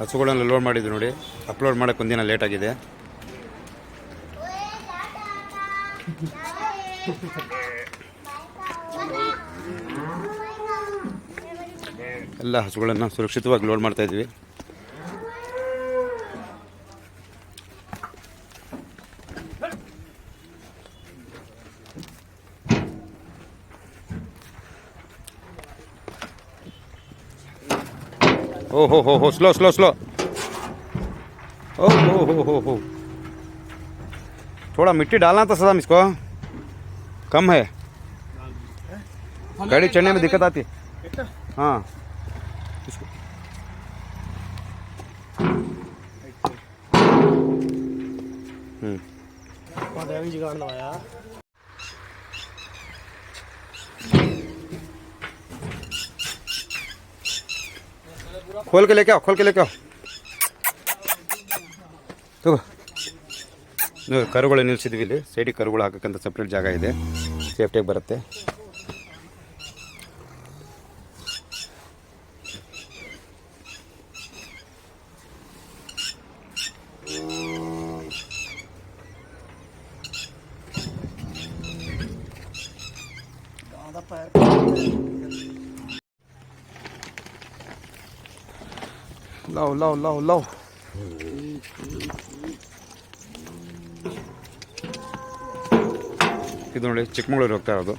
ಹಸುಗಳನ್ನು ಲೋಡ್ ಮಾಡಿದ್ರು ನೋಡಿ. ಅಪ್ಲೋಡ್ ಮಾಡೋಕ್ಕೆ ಒಂದಿನ ಲೇಟ್ ಆಗಿದೆ. ಎಲ್ಲ ಹಸುಗಳನ್ನು ಸುರಕ್ಷಿತವಾಗಿ ಲೋಡ್ ಮಾಡ್ತಾ ओ हो हो हो, स्लो स्लो स्लो। ओ, हो हो हो हो थोड़ा मिट्टी डालना था सदाम इसको कम है। गाड़ी चढ़ने में दिक्कत आती है। हाँ। हम्म। खोल के लेके आओ खोल के लेके आओ ತಗೋ ನೀವು ಕರುಗಳು ನಿಲ್ಸಿದ್ವಿ ಇಲ್ಲಿ ಸೈಡಿಗೆ ಕರುಗಳು ಹಾಕಕ್ಕಂತ ಸಪ್ರೇಟ್ ಜಾಗ ಇದೆ ಸೇಫ್ಟಿಯಾಗಿ ಬರುತ್ತೆ ਗਾਂ lâu lâu lâu lâu. ಇದು ನೋಡಿ ಚಿಕ್ಕಮಗಳೂರು ಹೋಗ್ತಾ ಇರೋದು.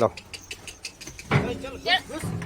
Đó Yeah.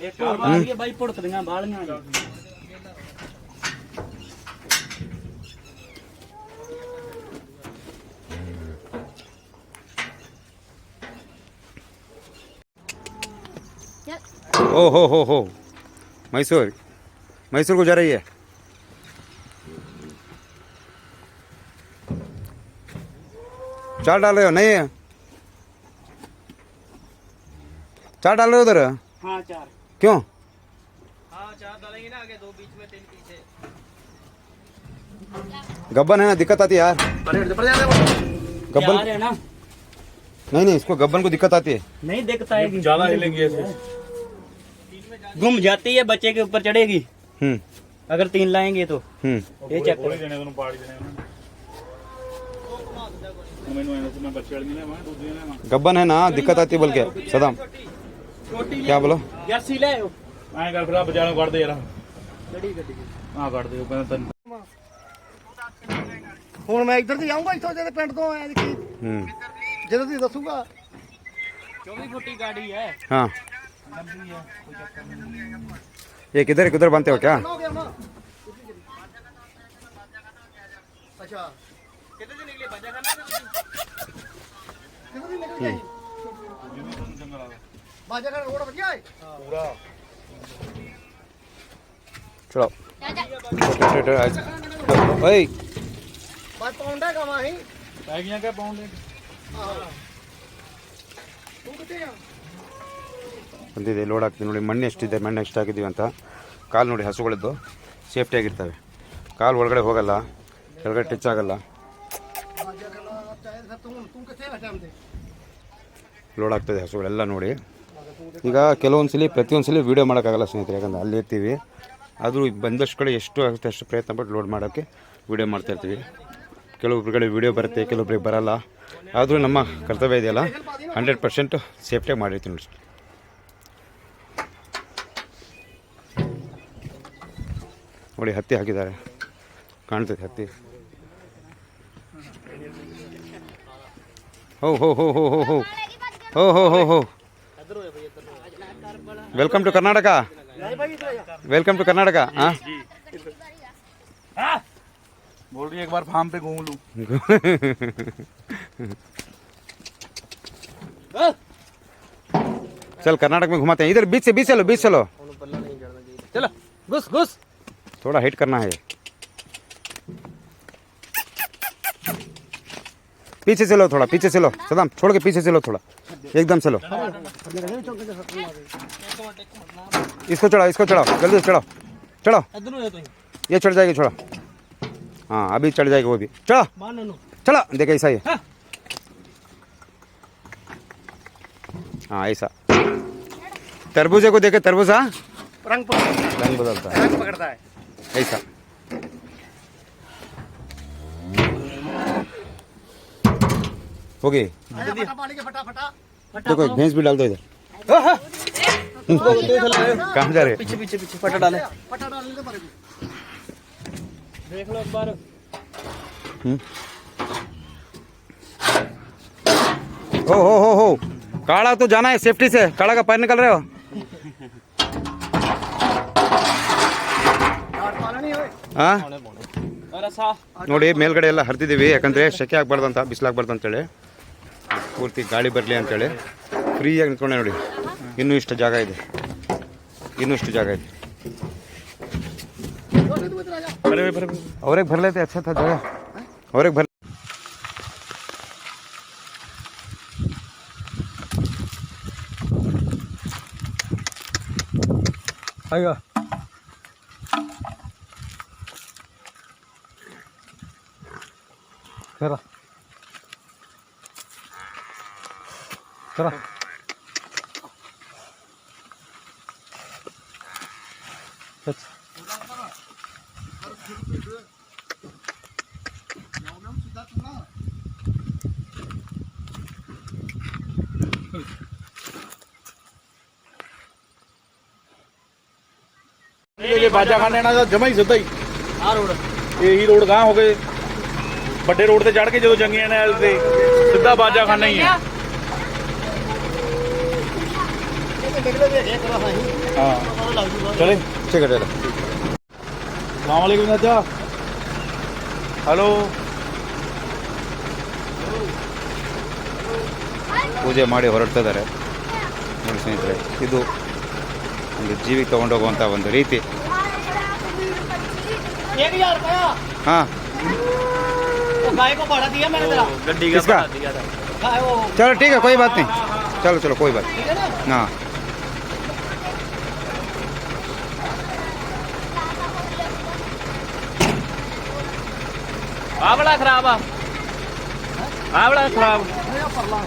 ਇੱਕ ਹੋਰ ਲਾ ਦਈਏ ਬਾਈ ਭੁੜਕਦੀਆਂ ਬਾਲੀਆਂ ਜੀ ओ हो हो हो मैसूर मैसूर को जा रही है चार डाल रहे हो नहीं है चार डाल रहे हो उधर ਹਾਂ ਚਾਰ क्यों? हाँ, गब्बन है ना दिक्कत आती है यार। गब्बन है ना? नहीं नहीं इसको गब्बन को दिक्कत आती है। नहीं दिक्कत आएगी। ज़्यादा हिलेंगे घूम जाती है बच्चे के ऊपर चढ़ेगी। हम्म। अगर तीन लाएँगे तो। हम्म। ये चेक गब्बन है ना दिक्कत आती है बोल के सदाम। ਛੋਟੀ ਜੀ ਕਿਆ ਜਰਸੀ ਲੈ ਆਓ ਐਂ ਕਰ ਫਿਰ ਆ ਬਜਾਣੋਂ ਕੱਢ ਦੇ ਯਾਰ ਗੱਡੀ ਗੱਡੀ ਆ ਕੱਢ ਦੇ ਕਹਿੰਦਾ ਤੈਨੂੰ। ਹੁਣ ਮੈਂ ਇੱਧਰ ਦੀ ਆਉਂਗਾ ਇੱਥੋਂ ਜਿਹੜੇ ਪਿੰਡ ਤੋਂ ਆਇਆ ਜੀ ਹੂੰ। ਜਦੋਂ ਤੁਸੀਂ ਦੱਸੂਗਾ। 24 ਫੁੱਟੀ ਗਾੜੀ ਹੈ। हाँ ਲੰਬੀ ਹੈ ਕੋਈ ਚੱਕਰ ਨਹੀਂ। ਹੋ ਗਿਆ ਅੱਛਾ। ਕਿੱਧਰ ਦੀ ਨਿਕਲੇ? ਬਾਜਾ ਕਰਨਾ ਕਿੱਧਰ ਦੀ ਨਿਕਲ? माझ्याकडे रोड म्हणजे ಬಂದಿದೆ ಲೋಡ್ ಆಗ್ತಿದೆ ನೋಡಿ ಮಣ್ಣು ಎಷ್ಟಿದೆ ಮಣ್ಣು ಎಷ್ಟು ಹಾಕಿದ್ದೀವಿ ಅಂತ. ಕಾಲು ನೋಡಿ ಹಸುಗಳದ್ದು ಸೇಫ್ಟಿಯಾಗಿರ್ತವೆ ಕಾಲು ಒಳಗಡೆ ಹೋಗಲ್ಲ ಕೆಳಗಡೆ ಟಚ್ ಆಗಲ್ಲ. ಲೋಡ್ ಆಗ್ತದೆ ಹಸುಗಳೆಲ್ಲ ನೋಡಿ. ಈಗ ಕೆಲವೊಂದು ಸಲ ಸಲ ವೀಡಿಯೋ ಮಾಡೋಕ್ಕಾಗಲ್ಲ ಸ್ನೇಹಿತರೆ, ಯಾಕಂದ್ರೆ ಅಲ್ಲಿ ಇರ್ತೀವಿ. ಆದರೂ ಬಂದಷ್ಟು ಕಡೆ ಎಷ್ಟು ಆಗುತ್ತೆ ಅಷ್ಟು ಪ್ರಯತ್ನ ಪಟ್ಟು ಲೋಡ್ ಮಾಡೋಕ್ಕೆ ವೀಡಿಯೋ ಮಾಡ್ತಾಯಿರ್ತೀವಿ ಕಡೆ ವೀಡಿಯೋ ಬರುತ್ತೆ, ಕೆಲವೊಬ್ರಿಗೆ ಬರಲ್ಲ. ಆದರೂ ನಮ್ಮ ಕರ್ತವ್ಯ ಇದೆಯಲ್ಲ ಹಂಡ್ರೆಡ್ ಪರ್ಸೆಂಟ್ ಸೇಫ್ಟಿಯಾಗಿ ಮಾಡಿರ್ತೀನಿ ನೋಡಿ. ನೋಡಿ, ಹತ್ತಿ ಹಾಕಿದ್ದಾರೆ. ಕಾಣ್ತದೆ ಹತ್ತಿ. ಹೋ ಹೋ ಹೋ ಹೋ ಹೋ. ಹೋ ಹೋ ಹೋ ಹೋ. welcome to Karnataka welcome to Karnataka ಹಾಂ बोल रही है, एक बार फार्म पे घूम लूं चल कर्नाटक में घुमाते हैं इधर बीच से बीच चलो बीच चलो चलो घुस घुस थोड़ा हिट करना है पीछे चलो थोड़ा पीछे चलो सदाम छोड़ के पीछे चलो थोड़ा। एकदम चलो इसको चढ़ाओ इसको चढ़ाओ। जल्दी चढ़ाओ। चढ़ाओ। ये चढ़ जाएगी छोड़ा। हाँ अभी चढ़ जाएगी वो भी। चलो चलो। देखे ऐसा ही हाँ। ऐसा। तरबूजे को देखे तरबूजा हाँ? रंग बदलता है। ऐसा। हो गई आजा फटा पानी के फटा फटा देखो एक भैंस भी डाल दो इधर कहाँ जा रहे पीछे पीछे पीछे फटा डाले फटा डालने से मरेगी देख लो एक बार हो हो हो हो काला तो जाना है सेफ्टी से काला का पैर निकल रहे हो यार पाला नहीं हुए हाँ ರಸ ನೋಡಿ ಮೇಲ್ಗಡೆ ಎಲ್ಲ ಹರಿದಿದ್ದೀವಿ ಯಾಕಂದರೆ ಸೆಕೆ ಆಗ್ಬಾರ್ದಂತ ಬಿಸಿಲಾಗ್ಬಾರ್ದು ಅಂತೇಳಿ ಪೂರ್ತಿ ಗಾಳಿ ಬರಲಿ ಅಂತೇಳಿ ಫ್ರೀಯಾಗಿ ನಿಂತ್ಕೊಂಡೆ ನೋಡಿ. ಇನ್ನೂ ಇಷ್ಟು ಜಾಗ ಇದೆ. ಇನ್ನೂ ಇಷ್ಟು ಜಾಗ ಇದೆ. ಅವ್ರಿಗೆ ಬರಲೈತೆ ಅಚ್ಚತ್ತ ಜಾಗ. ಅವ್ರಿಗೆ ಬರ್ ಅಯ್ಯೋ. ಸರ ਚਲੋ ਖਿੱਚ ਬਾਜਾ ਖਾਨ ਇਹਨਾਂ ਦਾ ਜਮਾ ਹੀ ਸਿੱਧਾ ਹੀ। ਆ ਰੋਡ। ਇਹੀ ਰੋਡ ਗਾਂ ਹੋ ਗਏ। ਵੱਡੇ ਰੋਡ ਤੇ ਚੜ ਕੇ ਜਦੋਂ ਜੰਗੀਆਂ ਨਾਲ ਤੇ ਸਿੱਧਾ ਬਾਜਾ ਖਾਨਾ ਹੀ ਹੈ। हाँ चलें ठीक है चलो सलामकुम चाचा हेलो ಪೂಜೆ ಮಾಡಿ ಹೊರಡ್ತಿದ್ದಾರೆ ನೋಡಿ ಸ್ನೇಹಿತರೆ ಇದು ಒಂದು ಜೀವಿಗೆ ತೊಗೊಂಡೋಗುವಂಥ ಒಂದು ರೀತಿ ಹಾಂ चलो ठीक है कोई बात नहीं चलो चलो कोई बात नहीं हाँ ਆਹ ਵਾਲਾ ਖਰਾਬ ਆ। ਆਹ ਵਾਲਾ ਖਰਾਬ। ਇਹ ਪਰਲਾ